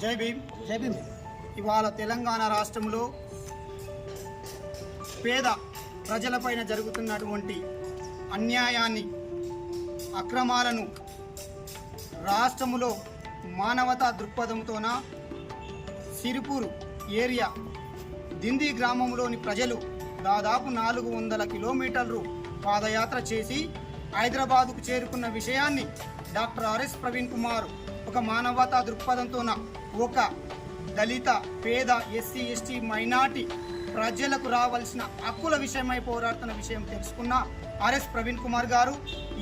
జై భీమ్ జై భీమ్. ఇవాళ తెలంగాణ రాష్ట్రంలో పేద ప్రజలపైన జరుగుతున్నటువంటి అన్యాయాన్ని అక్రమాలను రాష్ట్రములో మానవతా దృక్పథంతోన సిరిపూరు ఏరియా దింది గ్రామంలోని ప్రజలు దాదాపు నాలుగు వందల కిలోమీటర్లు పాదయాత్ర చేసి హైదరాబాదుకు చేరుకున్న విషయాన్ని డాక్టర్ ఆర్ఎస్ ప్రవీణ్ కుమార్ ఒక మానవతా దృక్పథంతోన ఒక దళిత పేద ఎస్సీ ఎస్టీ మైనార్టీ ప్రజలకు రావాల్సిన హక్కుల విషయమై పోరాడుతున్న విషయం తెలుసుకున్న ఆర్ఎస్ ప్రవీణ్ కుమార్ గారు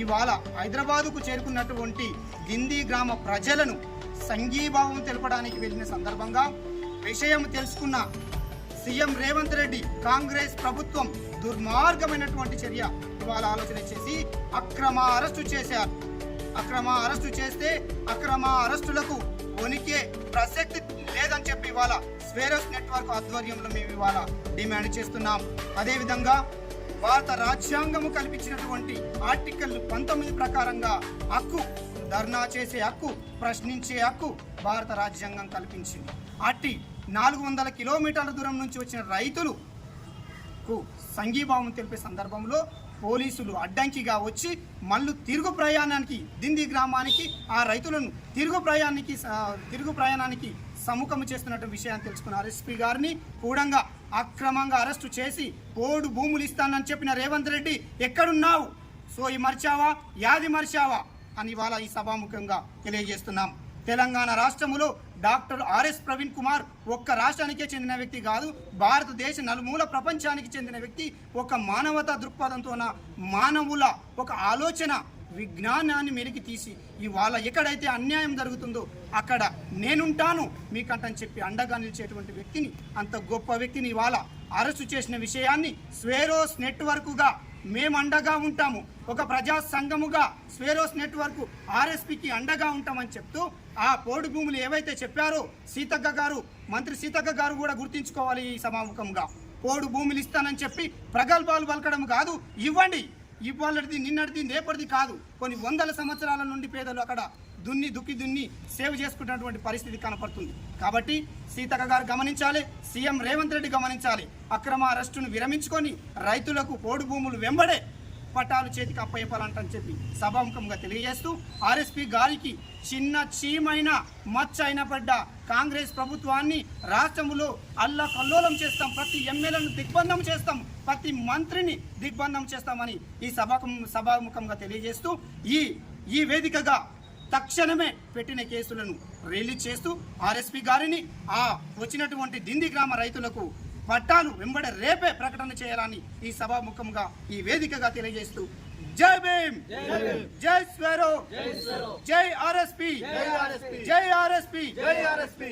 ఇవాళ హైదరాబాదుకు చేరుకున్నటువంటి గింది గ్రామ ప్రజలను సంఘీభావం తెలపడానికి వెళ్ళిన సందర్భంగా విషయం తెలుసుకున్న సీఎం రేవంత్ రెడ్డి కాంగ్రెస్ ప్రభుత్వం దుర్మార్గమైనటువంటి చర్య ఇవాళ ఆలోచన చేసి అక్రమ అరెస్టు చేశారు. అక్రమ అరెస్టు చేస్తే అక్రమ అరెస్టులకు ఉనికి ప్రసక్తి లేదని చెప్పి ఇవాళ స్వేరస్ నెట్వర్క్ ఆధ్వర్యంలో మేము ఇవాళ డిమాండ్ చేస్తున్నాం. అదేవిధంగా భారత రాజ్యాంగము కల్పించినటువంటి ఆర్టికల్ పంతొమ్మిది ప్రకారంగా హక్కు ధర్నా చేసే హక్కు ప్రశ్నించే హక్కు భారత రాజ్యాంగం కల్పించింది. అట్టి నాలుగు వందల కిలోమీటర్ల దూరం నుంచి వచ్చిన రైతులు కు సంఘీభావం తెలిపే సందర్భంలో పోలీసులు అడ్డంకిగా వచ్చి మళ్ళీ తిరుగు ప్రయాణానికి దింది గ్రామానికి ఆ రైతులను తిరుగు ప్రయాణానికి తిరుగు ప్రయాణానికి సముఖం చేస్తున్నట్టు విషయాన్ని తెలుసుకున్న ఎస్పీ గారిని కూడంగా అక్రమంగా అరెస్టు చేసి పోడు భూములు ఇస్తానని చెప్పిన రేవంత్ రెడ్డి ఎక్కడున్నావు? సోయి మర్చావా? యాది మర్చావా? అని ఇవాళ ఈ సభాముఖంగా తెలియజేస్తున్నాం. తెలంగాణ రాష్ట్రములో డాక్టర్ ఆర్ఎస్ ప్రవీణ్ కుమార్ ఒక్క రాష్ట్రానికే చెందిన వ్యక్తి కాదు భారతదేశ నలుమూల ప్రపంచానికి చెందిన వ్యక్తి ఒక మానవతా దృక్పథంతోన మానవుల ఒక ఆలోచన విజ్ఞానాన్ని మెలికి తీసి ఇవాళ ఎక్కడైతే అన్యాయం జరుగుతుందో అక్కడ నేనుంటాను మీకంటని చెప్పి అండగా నిలిచేటువంటి వ్యక్తిని అంత గొప్ప వ్యక్తిని ఇవాళ అరెస్టు చేసిన విషయాన్ని స్వేరోస్ నెట్వర్క్గా మేము అండగా ఉంటాము. ఒక ప్రజా సంఘముగా స్వేరోస్ నెట్వర్క్ ఆర్ఎస్పికి అండగా ఉంటామని చెప్తూ ఆ పోడు భూములు ఏవైతే చెప్పారో సీతక్క గారు మంత్రి సీతక్క గారు కూడా గుర్తించుకోవాలి ఈ సమాముఖంగా. పోడు భూములు ఇస్తానని చెప్పి ప్రగల్భాలు పలకడం కాదు ఇవ్వండి. ఇవాళది నిన్నటిది రేపటిది కాదు. కొన్ని వందల సంవత్సరాల నుండి పేదలు అక్కడ దున్ని దుక్కి దున్ని సేవ్ చేసుకుంటున్నటువంటి పరిస్థితి కనపడుతుంది. కాబట్టి సీతక్క గారు గమనించాలి సీఎం రేవంత్ రెడ్డి గమనించాలి. అక్రమ అరెస్టును విరమించుకొని రైతులకు పోడు భూములు వెంబడే పటాలు చేతికి అప్పయ్యపాలంటని చెప్పి సభాముఖంగా తెలియజేస్తూ ఆర్ఎస్పీ గారికి చిన్న చీమైన మచ్చ అయిన పడ్డ కాంగ్రెస్ ప్రభుత్వాన్ని రాష్ట్రంలో అల్లా కల్లోలం చేస్తాం. ప్రతి ఎమ్మెల్యేను దిగ్బంధం చేస్తాం. ప్రతి మంత్రిని దిగ్బంధం చేస్తామని ఈ సభాముఖం సభాముఖంగా తెలియజేస్తూ ఈ ఈ వేదికగా తక్షణమే పెట్టిన కేసులను రిలీజ్ చేస్తూ ఆర్ఎస్పీ గారిని ఆ వచ్చినటువంటి దింది గ్రామ రైతులకు పట్టాలు వెంబడ రేపే ప్రకటన చేయాలని ఈ సభాముఖంగా ఈ వేదికగా తెలియజేస్తూ జై భీమ్! జై స్వెరో జై ఆర్ఎస్పీ! జై ఆర్ఎస్పీ! జై ఆర్ఎస్పి!